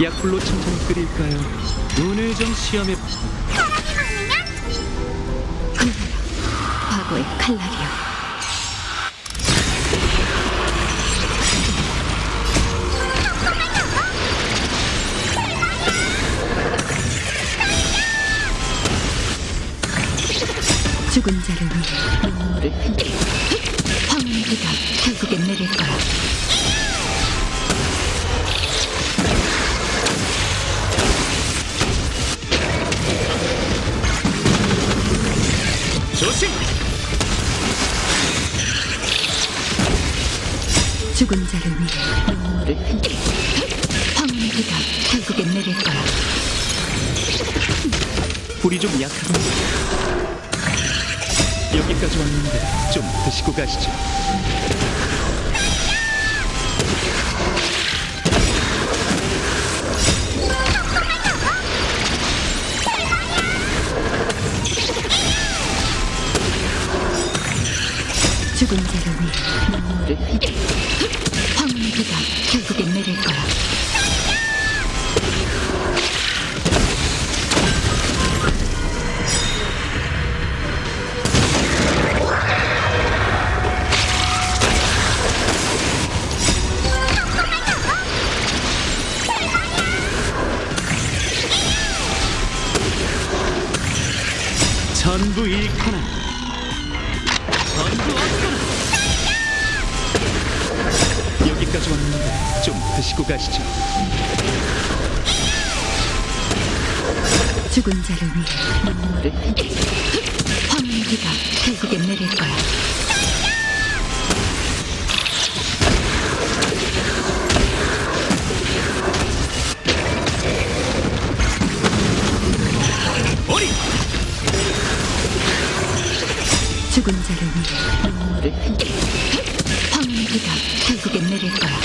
약불로 천천히 끓일까요? 눈을 좀 시험해 과거의 칼날이여. 죽은 자를 위해 눈물을 흘려 황혼의 비가 결국엔 내릴 거야 조심! 죽은 자를 위해 눈물을 흘려 황혼의 비가 결국엔 내릴 거야 불이 좀 약하군요. 여기까지 왔는데 좀 드시고 가시죠. 죽은 자를 위해 눈물을 흘려 황혼의 비가 결국엔 내릴 거야. 전부 잃거나 여기까지 왔는데 좀 드시고 가시죠. 죽은 자를 위해 눈물을 비가 결국엔 내릴 거야 어리! 죽은 자를 위해 눈물을 황 네가 결국엔 내릴 거야.